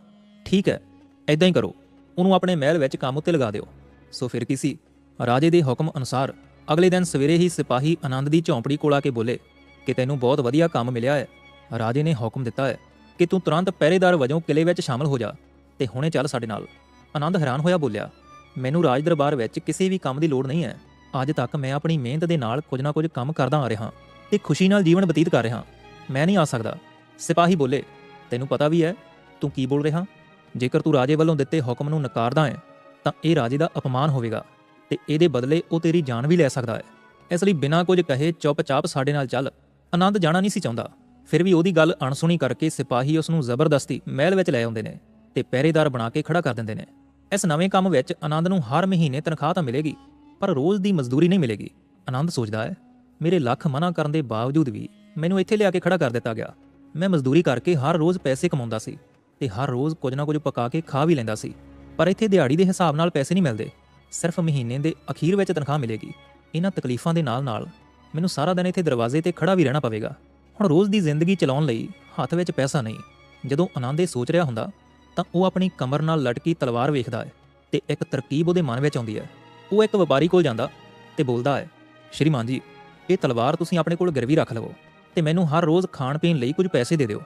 ਠੀਕ ਹੈ ਐਦਾਂ ਹੀ ਕਰੋ। ਉਹਨੂੰ ਆਪਣੇ ਮਹਿਲ ਵਿੱਚ ਕੰਮ ਉੱਤੇ ਲਗਾ ਦਿਓ। ਸੋ ਫਿਰ ਕੀ ਸੀ? ਰਾਜੇ ਦੇ ਹੁਕਮ ਅਨੁਸਾਰ ਅਗਲੇ ਦਿਨ ਸਵੇਰੇ ਹੀ ਸਿਪਾਹੀ ਆਨੰਦ ਦੀ ਝੌਂਪੜੀ ਕੋਲ ਆ ਕੇ ਬੋਲੇ ਕਿ ਤੈਨੂੰ ਬਹੁਤ ਵਧੀਆ ਕੰਮ ਮਿਲਿਆ ਹੈ। ਰਾਜੇ ਨੇ ਹੁਕਮ ਦਿੱਤਾ ਹੈ ਕਿ ਤੂੰ ਤੁਰੰਤ ਪਹਿਰੇਦਾਰ ਵਜੋਂ ਕਿਲੇ ਵਿੱਚ ਸ਼ਾਮਲ ਹੋ ਜਾ ਤੇ ਹੁਣੇ ਚੱਲ ਸਾਡੇ ਨਾਲ। ਆਨੰਦ ਹੈਰਾਨ ਹੋਇਆ ਬੋਲਿਆ, ਮੈਨੂੰ ਰਾਜ ਦਰਬਾਰ ਵਿੱਚ ਕਿਸੇ ਵੀ ਕੰਮ ਦੀ ਲੋੜ ਨਹੀਂ ਹੈ। ਅੱਜ ਤੱਕ ਮੈਂ ਆਪਣੀ ਮਿਹਨਤ ਦੇ ਨਾਲ ਕੁਝ ਨਾ ਕੁਝ ਕੰਮ ਕਰਦਾ ਆ ਰਿਹਾ ਤੇ ਖੁਸ਼ੀ ਨਾਲ ਜੀਵਨ ਬਤੀਤ ਕਰ ਰਿਹਾ। ਮੈਂ ਨਹੀਂ ਆ ਸਕਦਾ। ਸਿਪਾਹੀ ਬੋਲੇ, ਤੈਨੂੰ ਪਤਾ ਵੀ ਹੈ, ਤੂੰ ਕੀ ਬੋਲ ਰਿਹਾ? ਜੇਕਰ ਤੂੰ ਰਾਜੇ ਵੱਲੋਂ ਦਿੱਤੇ ਹੁਕਮ ਨੂੰ ਨਕਾਰਦਾ ਹੈ ਤਾਂ ਇਹ ਰਾਜੇ ਦਾ ਅਪਮਾਨ ਹੋਵੇਗਾ ਤੇ ਇਹਦੇ ਬਦਲੇ ਉਹ ਤੇਰੀ ਜਾਨ ਵੀ ਲੈ ਸਕਦਾ ਹੈ। ਇਸ ਲਈ ਬਿਨਾਂ ਕੁਝ ਕਹੇ ਚੁੱਪਚਾਪ ਸਾਡੇ ਨਾਲ ਚੱਲ। ਆਨੰਦ ਜਾਣਾ ਨਹੀਂ ਸੀ ਚਾਹੁੰਦਾ। ਫਿਰ ਵੀ ਉਹਦੀ ਗੱਲ ਅਣਸੁਣੀ ਕਰਕੇ ਸਿਪਾਹੀ ਉਸ ਨੂੰ ਜ਼ਬਰਦਸਤੀ ਮਹਿਲ ਵਿੱਚ ਲੈ ਆਉਂਦੇ ਨੇ ਤੇ ਪਹਿਰੇਦਾਰ ਬਣਾ ਕੇ ਖੜਾ ਕਰ ਦਿੰਦੇ ਨੇ। ਇਸ ਨਵੇਂ ਕੰਮ ਵਿੱਚ ਆਨੰਦ ਨੂੰ ਹਰ ਮਹੀਨੇ ਤਨਖਾਹ ਤਾਂ ਮਿਲੇਗੀ, ਪਰ ਰੋਜ਼ ਦੀ ਮਜ਼ਦੂਰੀ ਨਹੀਂ ਮਿਲੇਗੀ। ਆਨੰਦ ਸੋਚਦਾ ਹੈ ਮੇਰੇ ਲੱਖ ਮਨਾ ਕਰਨ ਦੇ ਬਾਵਜੂਦ ਵੀ ਮੈਨੂੰ ਇੱਥੇ ਲਿਆ ਕੇ ਖੜਾ ਕਰ ਦਿੱਤਾ ਗਿਆ। ਮੈਂ ਮਜ਼ਦੂਰੀ ਕਰਕੇ ਹਰ ਰੋਜ਼ ਪੈਸੇ ਕਮਾਉਂਦਾ ਸੀ ਤੇ ਹਰ ਰੋਜ਼ ਕੁਝ ਨਾ ਕੁਝ ਪਕਾ ਕੇ ਖਾ ਵੀ ਲੈਂਦਾ ਸੀ, ਪਰ ਇੱਥੇ ਦਿਹਾੜੀ ਦੇ ਹਿਸਾਬ ਨਾਲ ਪੈਸੇ ਨਹੀਂ ਮਿਲਦੇ। ਸਿਰਫ ਮਹੀਨੇ ਦੇ ਅਖੀਰ ਵਿੱਚ ਤਨਖਾਹ ਮਿਲੇਗੀ। ਇਹਨਾਂ ਤਕਲੀਫਾਂ ਦੇ ਨਾਲ-ਨਾਲ ਮੈਨੂੰ ਸਾਰਾ ਦਿਨ ਇੱਥੇ ਦਰਵਾਜ਼ੇ ਤੇ ਖੜਾ ਵੀ ਰਹਿਣਾ ਪਵੇਗਾ। ਹੁਣ ਰੋਜ਼ ਦੀ ਜ਼ਿੰਦਗੀ ਚਲਾਉਣ ਲਈ ਹੱਥ ਵਿੱਚ ਪੈਸਾ ਨਹੀਂ। ਜਦੋਂ ਆਨੰਦ ਸੋਚ ਰਿਹਾ ਹੁੰਦਾ, ਤਾਂ ਉਹ ਆਪਣੀ ਕਮਰ ਨਾਲ ਲਟਕੀ ਤਲਵਾਰ ਵੇਖਦਾ ਹੈ ਤੇ ਇੱਕ ਤਰਕੀਬ ਉਹਦੇ ਮਨ ਵਿੱਚ ਆਉਂਦੀ ਹੈ। ਉਹ ਇੱਕ ਵਪਾਰੀ ਕੋਲ ਜਾਂਦਾ ਤੇ ਬੋਲਦਾ ਹੈ, ਸ਼੍ਰੀਮਾਨ ਜੀ ਇਹ ਤਲਵਾਰ ਤੁਸੀਂ ਆਪਣੇ ਕੋਲ ਗਿਰਵੀ ਰੱਖ ਲਵੋ ਤੇ ਮੈਨੂੰ ਹਰ ਰੋਜ਼ ਖਾਣ ਪੀਣ ਲਈ ਕੁਝ ਪੈਸੇ ਦੇ ਦਿਓ।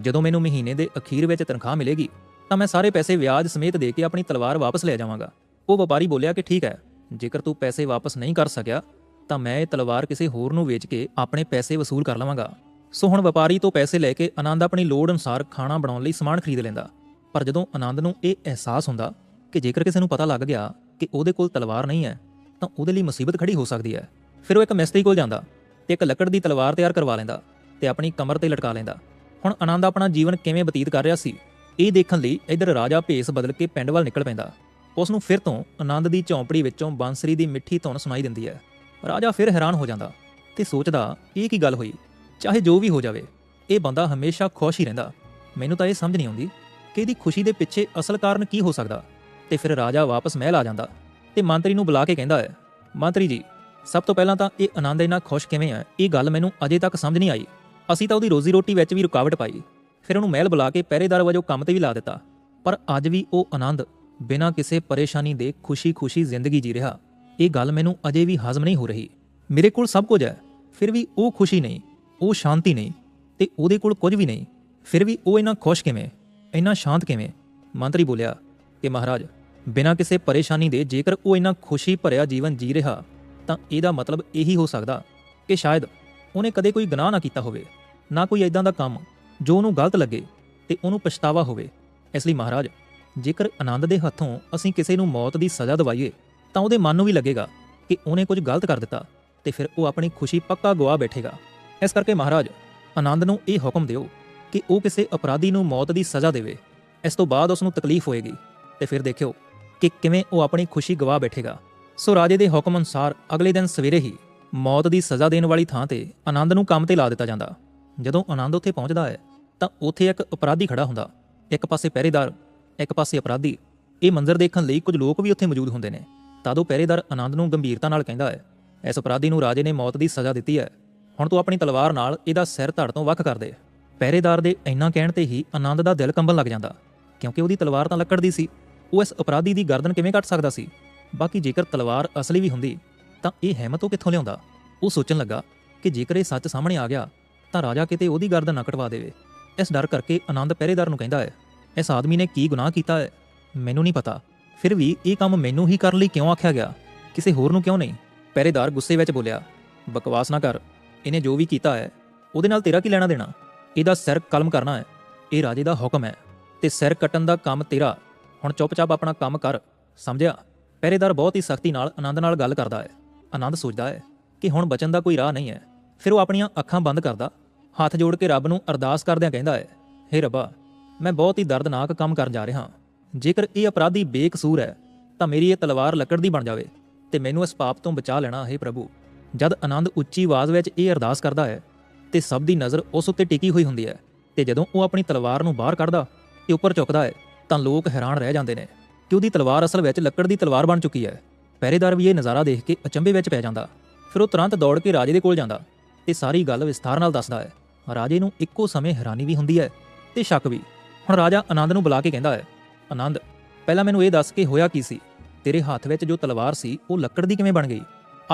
ਜਦੋਂ ਮੈਨੂੰ ਮਹੀਨੇ ਦੇ ਅਖੀਰ ਵਿੱਚ ਤਨਖਾਹ ਮਿਲੇਗੀ, ਤਾਂ ਮੈਂ ਸਾਰੇ ਪੈਸੇ ਵਿਆਜ ਸਮੇਤ ਦੇ ਕੇ ਆਪਣੀ ਤਲਵਾਰ ਵਾਪਸ ਲੈ ਜਾਵਾਂਗਾ। ਉਹ ਵਪਾਰੀ ਬੋਲਿਆ ਕਿ ਠੀਕ ਹੈ, ਜੇਕਰ ਤੂੰ ਪੈਸੇ ਵਾਪਸ ਨਹੀਂ ਕਰ ਸਕਿਆ, ਤਾਂ ਮੈਂ ਇਹ ਤਲਵਾਰ ਕਿਸੇ ਹੋਰ ਨੂੰ ਵੇਚ ਕੇ ਆਪਣੇ ਪੈਸੇ ਵਸੂਲ ਕਰ ਲਵਾਂਗਾ। ਸੋ ਹੁਣ ਵਪਾਰੀ ਤੋਂ ਪੈਸੇ ਲੈ ਕੇ ਆਨੰਦ ਆਪਣੀ ਲੋੜ ਅਨੁਸਾਰ ਖਾਣਾ ਬਣਾਉਣ ਲਈ ਸਮਾਨ ਖਰੀਦ ਲੈਂਦਾ। ਪਰ ਜਦੋਂ ਆਨੰਦ ਨੂੰ ਇਹ ਅਹਿਸਾਸ ਹੁੰਦਾ ਕਿ ਜੇਕਰ ਕਿਸੇ ਨੂੰ ਪਤਾ ਲੱਗ ਗਿਆ ਕਿ ਉਹਦੇ ਕੋਲ ਤਲਵਾਰ ਨਹੀਂ ਹੈ, ਤਾਂ ਉਹਦੇ ਲਈ ਮੁਸੀਬਤ ਖੜੀ ਹੋ ਸਕਦੀ ਹੈ। ਫਿਰ ਉਹ ਇੱਕ ਮਿਸਤਰੀ ਕੋਲ ਜਾਂਦਾ ਤੇ ਇੱਕ ਲੱਕੜ ਦੀ ਤਲਵਾਰ ਤਿਆਰ ਕਰਵਾ ਲੈਂਦਾ ਤੇ ਆਪਣੀ ਕਮਰ ਤੇ ਲਟਕਾ ਲੈਂਦਾ। ਹੁਣ ਆਨੰਦ ਆਪਣਾ ਜੀਵਨ ਕਿਵੇਂ ਬਤੀਤ ਕਰ ਰਿਹਾ ਸੀ, ਇਹ ਦੇਖਣ ਲਈ ਇਧਰ ਰਾਜਾ ਭੇਸ ਬਦਲ ਕੇ ਪਿੰਡ ਵੱਲ ਨਿਕਲ ਪੈਂਦਾ। ਉਸ ਨੂੰ ਫਿਰ ਤੋਂ ਆਨੰਦ ਦੀ ਝੌਂਪੜੀ ਵਿੱਚੋਂ ਬਾਂਸਰੀ ਦੀ ਮਿੱਠੀ ਧੁਨ ਸੁਣਾਈ ਦਿੰਦੀ ਹੈ। ਰਾਜਾ ਫਿਰ ਹੈਰਾਨ ਹੋ ਜਾਂਦਾ ਤੇ ਸੋਚਦਾ, ਇਹ ਕੀ ਗੱਲ ਹੋਈ? ਚਾਹੇ ਜੋ ਵੀ ਹੋ ਜਾਵੇ, ਇਹ ਬੰਦਾ ਹਮੇਸ਼ਾ ਖੁਸ਼ ਹੀ ਰਹਿੰਦਾ। ਮੈਨੂੰ ਤਾਂ ਇਹ ਸਮਝ ਨਹੀਂ ਆਉਂਦੀ ਕਿ ਇਹਦੀ ਖੁਸ਼ੀ ਦੇ ਪਿੱਛੇ ਅਸਲ ਕਾਰਨ ਕੀ ਹੋ ਸਕਦਾ। ਤੇ ਫਿਰ ਰਾਜਾ ਵਾਪਸ ਮਹਿਲ ਆ ਜਾਂਦਾ ਤੇ ਮੰਤਰੀ ਨੂੰ ਬੁਲਾ ਕੇ ਕਹਿੰਦਾ ਹੈ, ਮੰਤਰੀ ਜੀ ਸਭ ਤੋਂ ਪਹਿਲਾਂ ਤਾਂ ਇਹ ਆਨੰਦ ਇੰਨਾ ਖੁਸ਼ ਕਿਵੇਂ ਹੈ ਇਹ ਗੱਲ ਮੈਨੂੰ ਅਜੇ ਤੱਕ ਸਮਝ ਨਹੀਂ ਆਈ। ਅਸੀਂ ਤਾਂ ਉਹਦੀ ਰੋਜ਼ੀ ਰੋਟੀ ਵਿੱਚ ਵੀ ਰੁਕਾਵਟ ਪਾਈ। ਫਿਰ ਉਹਨੂੰ ਮਹਿਲ ਬੁਲਾ ਕੇ ਪਹਿਰੇਦਾਰ ਵਜੋਂ ਕੰਮ ਤੇ ਵੀ ਲਾ ਦਿੱਤਾ। ਪਰ ਅੱਜ ਵੀ ਉਹ ਆਨੰਦ ਬਿਨਾਂ ਕਿਸੇ ਪਰੇਸ਼ਾਨੀ ਦੇ ਖੁਸ਼ੀ-ਖੁਸ਼ੀ ਜ਼ਿੰਦਗੀ ਜੀ ਰਿਹਾ। ਇਹ ਗੱਲ ਮੈਨੂੰ ਅਜੇ ਵੀ ਹਜ਼ਮ ਨਹੀਂ ਹੋ ਰਹੀ। ਮੇਰੇ ਕੋਲ ਸਭ ਕੁਝ ਹੈ। ਫਿਰ ਵੀ ਉਹ ਖੁਸ਼ੀ ਨਹੀਂ, ਉਹ ਸ਼ਾਂਤੀ ਨਹੀਂ ਤੇ ਉਹਦੇ ਕੋਲ ਕੁਝ ਵੀ ਨਹੀਂ। ਫਿਰ ਵੀ ਉਹ ਇੰਨਾ ਖੁਸ਼ ਕਿਵੇਂ? ਇੰਨਾ ਸ਼ਾਂਤ ਕਿਵੇਂ? ਮੰਤਰੀ ਬੋਲਿਆ ਕਿ ਮਹਾਰਾਜ, ਬਿਨਾਂ ਕਿਸੇ ਪਰੇਸ਼ਾਨੀ ਦੇ ਜੇਕਰ ਉਹ ਇੰਨਾ ਖੁਸ਼ੀ ਭਰਿਆ ਜੀਵਨ ਜੀ ਰਿਹਾ ਤਾਂ ਇਹਦਾ ਮਤਲਬ ਇਹੀ ਹੋ ਸਕਦਾ ਕਿ ਸ਼ਾਇਦ ਉਹਨੇ ਕਦੇ ਕੋਈ ਗੁਨਾਹ ਨਾ ਕੀਤਾ ਹੋਵੇ, ਨਾ ਕੋਈ ਐਦਾਂ ਦਾ ਕੰਮ ਜੋ ਉਹਨੂੰ ਗਲਤ ਲੱਗੇ ਤੇ ਉਹਨੂੰ ਪਛਤਾਵਾ ਹੋਵੇ। ਇਸ ਲਈ ਮਹਾਰਾਜ, ਜੇਕਰ ਆਨੰਦ ਦੇ ਹੱਥੋਂ ਅਸੀਂ ਕਿਸੇ ਨੂੰ ਮੌਤ ਦੀ ਸਜ਼ਾ ਦਵਾਈਏ, ਤਾਂ ਉਹਦੇ ਮਨ ਨੂੰ ਵੀ ਲੱਗੇਗਾ ਕਿ ਉਹਨੇ ਕੁਝ ਗਲਤ ਕਰ ਦਿੱਤਾ ਤੇ ਫਿਰ ਉਹ ਆਪਣੀ ਖੁਸ਼ੀ ਪੱਕਾ ਗਵਾ ਬੈਠੇਗਾ। ਇਸ ਕਰਕੇ ਮਹਾਰਾਜ, ਆਨੰਦ ਨੂੰ ਇਹ ਹੁਕਮ ਦਿਓ ਕਿ ਉਹ ਕਿਸੇ ਅਪਰਾਧੀ ਨੂੰ ਮੌਤ ਦੀ ਸਜ਼ਾ ਦੇਵੇ। ਇਸ ਤੋਂ ਬਾਅਦ ਉਸ ਨੂੰ ਤਕਲੀਫ ਹੋਏਗੀ ਤੇ ਫਿਰ ਦੇਖਿਓ ਕਿ ਕਿਵੇਂ ਉਹ ਆਪਣੀ ਖੁਸ਼ੀ ਗਵਾ ਬੈਠੇਗਾ। ਸੋ ਰਾਜੇ ਦੇ ਹੁਕਮ ਅਨੁਸਾਰ ਅਗਲੇ ਦਿਨ ਸਵੇਰੇ ਹੀ ਮੌਤ ਦੀ ਸਜ਼ਾ ਦੇਣ ਵਾਲੀ ਥਾਂ ਤੇ ਆਨੰਦ ਨੂੰ ਕੰਮ ਤੇ ਲਾ ਦਿੱਤਾ ਜਾਂਦਾ। ਜਦੋਂ ਆਨੰਦ ਉੱਥੇ ਪਹੁੰਚਦਾ ਹੈ, ਤਾਂ ਉੱਥੇ ਇੱਕ ਅਪਰਾਧੀ ਖੜਾ ਹੁੰਦਾ। ਇੱਕ ਪਾਸੇ ਪਹਿਰੇਦਾਰ, ਇੱਕ ਪਾਸੇ ਅਪਰਾਧੀ। ਇਹ ਮੰਜ਼ਰ ਦੇਖਣ ਲਈ ਕੁਝ ਲੋਕ ਵੀ ਉੱਥੇ ਮੌਜੂਦ ਹੁੰਦੇ ਨੇ। ਤਦ ਉਹ ਪਹਿਰੇਦਾਰ ਆਨੰਦ ਨੂੰ ਗੰਭੀਰਤਾ ਨਾਲ ਕਹਿੰਦਾ ਹੈ, ਇਸ ਅਪਰਾਧੀ ਨੂੰ ਰਾਜੇ ਨੇ ਮੌਤ ਦੀ ਸਜ਼ਾ ਦਿੱਤੀ ਹੈ। ਹੁਣ ਤੂੰ ਆਪਣੀ ਤਲਵਾਰ ਨਾਲ ਇਹਦਾ ਸਿਰ ਧੜ ਤੋਂ ਵੱਖ ਕਰ ਦੇ। ਪਹਿਰੇਦਾਰ ਦੇ ਇੰਨਾ ਕਹਿਣ ਤੇ ਹੀ ਆਨੰਦ ਦਾ ਦਿਲ ਕੰਬਣ ਲੱਗ ਜਾਂਦਾ, ਕਿਉਂਕਿ ਉਹਦੀ ਤਲਵਾਰ ਤਾਂ ਲੱਕੜ ਦੀ ਸੀ। ਉਹ ਇਸ ਅਪਰਾਧੀ ਦੀ ਗਰਦਨ ਕਿਵੇਂ ਕੱਟ ਸਕਦਾ ਸੀ? ਬਾਕੀ ਜੇਕਰ ਤਲਵਾਰ ਅਸਲੀ ਵੀ ਹੁੰਦੀ, ਤਾਂ ਇਹ ਹੈਮਤ ਉਹ ਕਿੱਥੋਂ ਲਿਆਉਂਦਾ? ਉਹ ਸੋਚਣ ਲੱਗਾ ਕਿ ਜੇਕਰ ਇਹ ਸੱਚ ਸਾਹਮਣੇ ਆ ਗਿਆ, ਤਾਂ ਰਾਜਾ ਕਿਤੇ ਉਹਦੀ ਗਰਦਨ ਨਾ ਕਟਵਾ ਦੇਵੇ। ਇਸ ਡਰ ਕਰਕੇ ਆਨੰਦ ਪਹਿਰੇਦਾਰ ਨੂੰ ਕਹਿੰਦਾ ਹੈ, ਇਸ ਆਦਮੀ ਨੇ ਕੀ ਗੁਨਾਹ ਕੀਤਾ ਹੈ? ਮੈਨੂੰ ਨਹੀਂ ਪਤਾ। ਫਿਰ ਵੀ ਇਹ ਕੰਮ ਮੈਨੂੰ ਹੀ ਕਰਨ ਲਈ ਕਿਉਂ ਆਖਿਆ ਗਿਆ? ਕਿਸੇ ਹੋਰ ਨੂੰ ਕਿਉਂ ਨਹੀਂ? ਪਹਿਰੇਦਾਰ ਗੁੱਸੇ ਵਿੱਚ ਬੋਲਿਆ, ਬਕਵਾਸ ਨਾ ਕਰ, ਇਹਨੇ ਜੋ ਵੀ ਕੀਤਾ ਹੈ, ਉਹਦੇ ਨਾਲ ਤੇਰਾ ਕੀ ਲੈਣਾ ਦੇਣਾ? ਇਹਦਾ ਸਿਰ ਕਲਮ ਕਰਨਾ ਹੈ। ਇਹ ਰਾਜੇ ਦਾ ਹੁਕਮ ਹੈ ਤੇ ਸਿਰ ਕੱਟਣ ਦਾ ਕੰਮ ਤੇਰਾ। ਹੁਣ ਚੁੱਪਚਾਪ ਆਪਣਾ ਕੰਮ ਕਰ, ਸਮਝਿਆ? ਪਹਿਰੇਦਾਰ ਬਹੁਤ ਹੀ ਸਖਤੀ ਨਾਲ ਆਨੰਦ ਨਾਲ ਗੱਲ ਕਰਦਾ ਹੈ। ਆਨੰਦ ਸੋਚਦਾ ਹੈ ਕਿ ਹੁਣ ਬਚਣ ਦਾ ਕੋਈ ਰਾਹ ਨਹੀਂ ਹੈ। ਫਿਰ ਉਹ ਆਪਣੀਆਂ ਅੱਖਾਂ ਬੰਦ ਕਰਦਾ, ਹੱਥ ਜੋੜ ਕੇ ਰੱਬ ਨੂੰ ਅਰਦਾਸ ਕਰਦਿਆਂ ਕਹਿੰਦਾ ਹੈ, ਹੇ ਰੱਬਾ, ਮੈਂ ਬਹੁਤ ਹੀ ਦਰਦਨਾਕ ਕੰਮ ਕਰਨ ਜਾ ਰਿਹਾ ਹਾਂ। ਜੇਕਰ ਇਹ ਅਪਰਾਧੀ ਬੇਕਸੂਰ ਹੈ, ਤਾਂ ਮੇਰੀ ਇਹ ਤਲਵਾਰ ਲੱਕੜ ਦੀ ਬਣ ਜਾਵੇ ਤੇ ਮੈਨੂੰ ਇਸ ਪਾਪ ਤੋਂ ਬਚਾ ਲੈਣਾ, ਹੈ ਪ੍ਰਭੂ। ਜਦ ਆਨੰਦ ਉੱਚੀ ਆਵਾਜ਼ ਵਿੱਚ ਇਹ ਅਰਦਾਸ ਕਰਦਾ ਹੈ, ਤੇ ਸਭ ਦੀ ਨਜ਼ਰ ਉਸ ਉੱਤੇ ਟਿਕੀ ਹੋਈ ਹੁੰਦੀ ਹੈ ਤੇ ਜਦੋਂ ਉਹ ਆਪਣੀ ਤਲਵਾਰ ਨੂੰ ਬਾਹਰ ਕੱਢਦਾ, ਤੇ ਉੱਪਰ ਚੁੱਕਦਾ ਹੈ, ਤਾਂ ਲੋਕ ਹੈਰਾਨ ਰਹਿ ਜਾਂਦੇ ਨੇ। ਕਿ ਉਹਦੀ ਤਲਵਾਰ ਅਸਲ ਵਿੱਚ ਲੱਕੜ ਦੀ ਤਲਵਾਰ ਬਣ ਚੁੱਕੀ ਹੈ। ਪਹਿਰੇਦਾਰ ਵੀ ਇਹ ਨਜ਼ਾਰਾ ਦੇਖ ਕੇ ਅਚੰਭੇ ਵਿੱਚ ਪੈ ਜਾਂਦਾ। ਫਿਰ ਉਹ ਤੁਰੰਤ ਦੌੜ ਕੇ ਰਾਜੇ ਦੇ ਕੋਲ ਜਾਂਦਾ ਤੇ ਸਾਰੀ ਗੱਲ ਵਿਸਥਾਰ ਨਾਲ ਦੱਸਦਾ ਹੈ। ਰਾਜੇ ਨੂੰ ਇੱਕੋ ਸਮੇਂ ਹੈਰਾਨੀ ਵੀ ਹੁੰਦੀ ਹੈ ਤੇ ਸ਼ੱਕ ਵੀ। ਹੁਣ ਰਾਜਾ ਆਨੰਦ ਨੂੰ ਬੁਲਾ ਕੇ ਕਹਿੰਦਾ ਹੈ, ਆਨੰਦ, ਪਹਿਲਾਂ ਮੈਨੂੰ ਇਹ ਦੱਸ ਕੇ ਹੋਇਆ ਕੀ ਸੀ? ਤੇਰੇ ਹੱਥ ਵਿੱਚ ਜੋ ਤਲਵਾਰ ਸੀ, ਉਹ ਲੱਕੜ ਦੀ ਕਿਵੇਂ ਬਣ ਗਈ?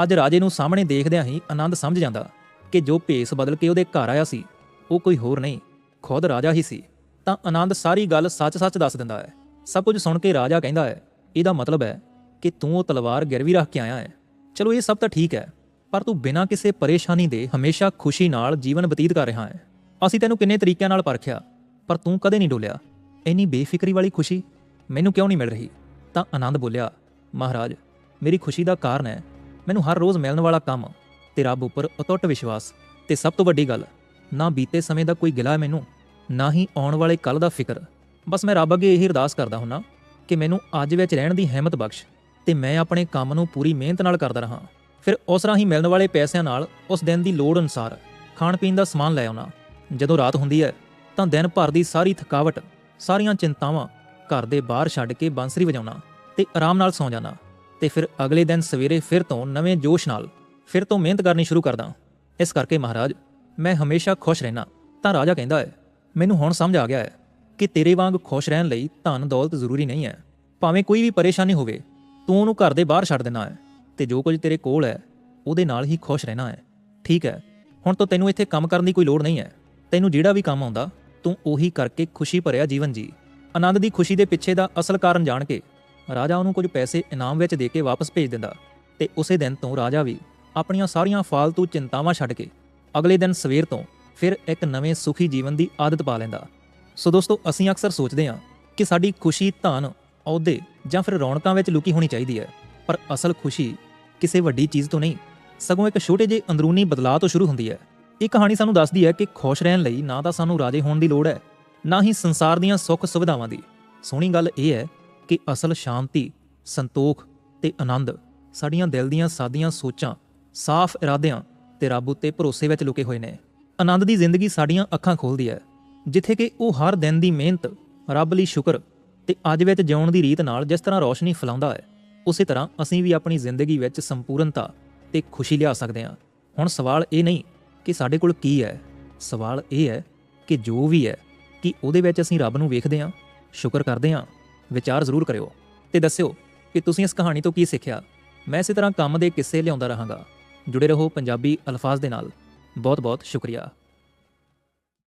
ਅੱਜ ਰਾਜੇ ਨੂੰ ਸਾਹਮਣੇ ਦੇਖਦਿਆਂ ਹੀ ਆਨੰਦ ਸਮਝ ਜਾਂਦਾ ਕਿ ਜੋ ਭੇਸ ਬਦਲ ਕੇ ਉਹਦੇ ਘਰ ਆਇਆ ਸੀ, ਉਹ ਕੋਈ ਹੋਰ ਨਹੀਂ, ਖੁਦ ਰਾਜਾ ਹੀ ਸੀ। ਤਾਂ ਆਨੰਦ ਸਾਰੀ ਗੱਲ ਸੱਚ-ਸੱਚ ਦੱਸ ਦਿੰਦਾ ਹੈ। ਸਭ ਕੁਝ ਸੁਣ ਕੇ ਰਾਜਾ ਕਹਿੰਦਾ ਹੈ, ਇਹਦਾ ਮਤਲਬ ਹੈ ਕਿ ਤੂੰ ਉਹ ਤਲਵਾਰ ਗਿਰਵੀ ਰੱਖ ਕੇ ਆਇਆ ਹੈ। ਚਲੋ ਇਹ ਸਭ ਤਾਂ ਠੀਕ ਹੈ, ਪਰ ਤੂੰ ਬਿਨਾਂ ਕਿਸੇ ਪਰੇਸ਼ਾਨੀ ਦੇ ਹਮੇਸ਼ਾ ਖੁਸ਼ੀ ਨਾਲ ਜੀਵਨ ਬਤੀਤ ਕਰ ਰਿਹਾ ਹੈ। ਅਸੀਂ ਤੈਨੂੰ ਕਿੰਨੇ ਤਰੀਕਿਆਂ ਨਾਲ ਪਰਖਿਆ, ਪਰ ਤੂੰ ਕਦੇ ਨਹੀਂ ਡੋਲਿਆ। ਇੰਨੀ ਬੇਫਿਕਰੀ ਵਾਲੀ ਖੁਸ਼ੀ ਮੈਨੂੰ ਕਿਉਂ ਨਹੀਂ ਮਿਲ ਰਹੀ? ਤਾਂ ਆਨੰਦ ਬੋਲਿਆ, ਮਹਾਰਾਜ, ਮੇਰੀ ਖੁਸ਼ੀ ਦਾ ਕਾਰਨ ਹੈ, ਮੈਨੂੰ ਹਰ ਰੋਜ਼ ਮਿਲਣ ਵਾਲਾ ਕੰਮ ਤੇ ਰੱਬ ਉੱਪਰ ਅਟੁੱਟ ਵਿਸ਼ਵਾਸ ਤੇ ਸਭ ਤੋਂ ਵੱਡੀ ਗੱਲ, ਨਾ ਬੀਤੇ ਸਮੇਂ ਦਾ ਕੋਈ ਗਿਲਾ ਹੈ ਮੈਨੂੰ, ਨਾ ਹੀ ਆਉਣ ਵਾਲੇ ਕੱਲ ਦਾ ਫਿਕਰ। ਬਸ ਮੈਂ ਰੱਬ ਅੱਗੇ ਇਹੀ ਅਰਦਾਸ ਕਰਦਾ ਹੁੰਨਾ ਕਿ ਮੈਨੂੰ ਅੱਜ ਵਿੱਚ ਰਹਿਣ ਦੀ ਹਿੰਮਤ ਬਖਸ਼ ਤੇ ਮੈਂ ਆਪਣੇ ਕੰਮ ਨੂੰ ਪੂਰੀ ਮਿਹਨਤ ਨਾਲ ਕਰਦਾ ਰਹਾ। ਫਿਰ ਉਸ ਰਾਹੀਂ ਮਿਲਣ ਵਾਲੇ ਪੈਸਿਆਂ ਨਾਲ ਉਸ ਦਿਨ ਦੀ ਲੋੜ ਅਨੁਸਾਰ ਖਾਣ ਪੀਣ ਦਾ ਸਮਾਨ ਲੈ ਆਉਣਾ ਜਦੋਂ ਰਾਤ ਹੁੰਦੀ ਹੈ, ਤਾਂ ਦਿਨ ਭਰ ਦੀ ਸਾਰੀ ਥਕਾਵਟ, ਸਾਰੀਆਂ ਚਿੰਤਾਵਾਂ ਘਰ ਦੇ ਬਾਹਰ ਛੱਡ ਕੇ ਬਾਂਸਰੀ ਵਜਾਉਣਾ ਤੇ ਆਰਾਮ ਨਾਲ ਸੌਂ ਜਾਣਾ ਤੇ ਫਿਰ ਅਗਲੇ ਦਿਨ ਸਵੇਰੇ ਫਿਰ ਤੋਂ ਨਵੇਂ ਜੋਸ਼ ਨਾਲ ਫਿਰ ਤੋਂ ਮਿਹਨਤ ਕਰਨੀ ਸ਼ੁਰੂ ਕਰਦਾ ਇਸ ਕਰਕੇ ਮਹਾਰਾਜ, ਮੈਂ ਹਮੇਸ਼ਾ ਖੁਸ਼ ਰਹਿਣਾ ਤਾਂ ਰਾਜਾ ਕਹਿੰਦਾ ਹੈ, ਮੈਨੂੰ ਹੁਣ ਸਮਝ ਆ ਗਿਆ ਹੈ ਕਿ ਤੇਰੇ ਵਾਂਗ ਖੁਸ਼ ਰਹਿਣ ਲਈ ਧਨ ਦੌਲਤ ਜ਼ਰੂਰੀ ਨਹੀਂ ਹੈ। ਭਾਵੇਂ ਕੋਈ ਵੀ ਪਰੇਸ਼ਾਨੀ ਹੋਵੇ, ਤੂੰ ਉਹਨੂੰ ਘਰ ਦੇ ਬਾਹਰ ਛੱਡ ਦੇਣਾ ਹੈ ਤੇ ਜੋ ਕੁਝ ਤੇਰੇ ਕੋਲ ਹੈ, ਉਹਦੇ ਨਾਲ ਹੀ ਖੁਸ਼ ਰਹਿਣਾ ਹੈ। ਠੀਕ ਹੈ, ਹੁਣ ਤੋਂ ਤੈਨੂੰ ਇੱਥੇ ਕੰਮ ਕਰਨ ਦੀ ਕੋਈ ਲੋੜ ਨਹੀਂ ਹੈ। ਤੈਨੂੰ ਜਿਹੜਾ ਵੀ ਕੰਮ ਆਉਂਦਾ, ਤੂੰ ਉਹੀ ਕਰਕੇ ਖੁਸ਼ੀ ਭਰਿਆ ਜੀਵਨ ਜੀ। ਆਨੰਦ ਦੀ ਖੁਸ਼ੀ ਦੇ ਪਿੱਛੇ ਦਾ ਅਸਲ ਕਾਰਨ ਜਾਣ ਕੇ, ਰਾਜਾ ਉਹਨੂੰ ਕੁਝ ਪੈਸੇ ਇਨਾਮ ਵਿੱਚ ਦੇ ਕੇ ਵਾਪਸ ਭੇਜ ਦਿੰਦਾ ਤੇ ਉਸੇ ਦਿਨ ਤੋਂ ਰਾਜਾ ਵੀ ਆਪਣੀਆਂ ਸਾਰੀਆਂ ਫਾਲਤੂ ਚਿੰਤਾਵਾਂ ਛੱਡ ਕੇ ਅਗਲੇ ਦਿਨ ਸਵੇਰ ਤੋਂ ਫਿਰ ਇੱਕ ਨਵੇਂ ਸੁਖੀ ਜੀਵਨ ਦੀ ਆਦਤ ਪਾ ਲੈਂਦਾ। ਸੋ ਦੋਸਤੋ, ਅਸੀਂ ਅਕਸਰ ਸੋਚਦੇ ਹਾਂ ਕਿ ਸਾਡੀ ਖੁਸ਼ੀ ਧਨ, ਅਹੁਦੇ ਜਾਂ ਫਿਰ ਰੌਣਕਾਂ ਵਿੱਚ ਲੁਕੀ ਹੋਣੀ ਚਾਹੀਦੀ ਹੈ। ਪਰ ਅਸਲ ਖੁਸ਼ੀ ਕਿਸੇ ਵੱਡੀ ਚੀਜ਼ ਤੋਂ ਨਹੀਂ, ਸਗੋਂ ਇੱਕ ਛੋਟੇ ਜਿਹੇ ਅੰਦਰੂਨੀ ਬਦਲਾਅ ਤੋਂ ਸ਼ੁਰੂ ਹੁੰਦੀ ਹੈ। ਇਹ ਕਹਾਣੀ ਸਾਨੂੰ ਦੱਸਦੀ ਹੈ ਕਿ ਖੁਸ਼ ਰਹਿਣ ਲਈ ਨਾ ਤਾਂ ਸਾਨੂੰ ਰਾਜੇ ਹੋਣ ਦੀ ਲੋੜ ਹੈ, ਨਾ ਹੀ ਸੰਸਾਰ ਦੀਆਂ ਸੁੱਖ ਸੁਵਿਧਾਵਾਂ ਦੀ। ਸੋਹਣੀ ਗੱਲ ਇਹ ਹੈ ਕਿ ਅਸਲ ਸ਼ਾਂਤੀ, ਸੰਤੋਖ ਤੇ ਆਨੰਦ ਸਾਡੀਆਂ ਦਿਲ ਦੀਆਂ ਸਾਦੀਆਂ ਸੋਚਾਂ, ਸਾਫ਼ ਇਰਾਦਿਆਂ ਤੇ ਰੱਬ ਉੱਤੇ ਭਰੋਸੇ ਵਿੱਚ ਲੁਕੇ ਹੋਏ ਨੇ। ਆਨੰਦ ਦੀ ਜ਼ਿੰਦਗੀ ਸਾਡੀਆਂ ਅੱਖਾਂ ਖੋਲਦੀ ਹੈ। ਜਿੱਥੇ ਕਿ ਉਹ ਹਰ ਦਿਨ ਦੀ ਮਿਹਨਤ, ਰੱਬ ਲਈ ਸ਼ੁਕਰ ਤੇ ਅੱਜ ਵਿੱਚ ਜਿਉਣ ਦੀ ਰੀਤ ਨਾਲ ਜਿਸ ਤਰ੍ਹਾਂ ਰੋਸ਼ਨੀ ਫੈਲਾਉਂਦਾ ਹੈ, ਉਸੇ ਤਰ੍ਹਾਂ ਅਸੀਂ ਵੀ ਆਪਣੀ ਜ਼ਿੰਦਗੀ ਵਿੱਚ ਸੰਪੂਰਨਤਾ ਤੇ ਖੁਸ਼ੀ ਲਿਆ ਸਕਦੇ ਹਾਂ। ਹੁਣ ਸਵਾਲ ਇਹ ਨਹੀਂ ਕਿ ਸਾਡੇ ਕੋਲ ਕੀ ਹੈ, ਸਵਾਲ ਇਹ ਹੈ ਕਿ ਜੋ ਵੀ ਹੈ ਕਿ ਉਹਦੇ ਵਿੱਚ ਅਸੀਂ ਰੱਬ ਨੂੰ ਵੇਖਦੇ ਹਾਂ, ਸ਼ੁਕਰ ਕਰਦੇ ਹਾਂ, ਵਿਚਾਰ ਜ਼ਰੂਰ ਕਰਿਓ ਤੇ ਦੱਸਿਓ ਕਿ ਤੁਸੀਂ ਇਸ ਕਹਾਣੀ ਤੋਂ ਕੀ ਸਿੱਖਿਆ। ਮੈਂ ਇਸੇ ਤਰ੍ਹਾਂ ਕੰਮ ਦੇ ਕਿੱਸੇ ਲਿਆਉਂਦਾ ਰਹਾਂਗਾ। ਜੁੜੇ ਰਹੋ ਪੰਜਾਬੀ ਅਲਫਾਜ਼ ਦੇ ਨਾਲ। ਬਹੁਤ ਬਹੁਤ ਸ਼ੁਕਰੀਆ।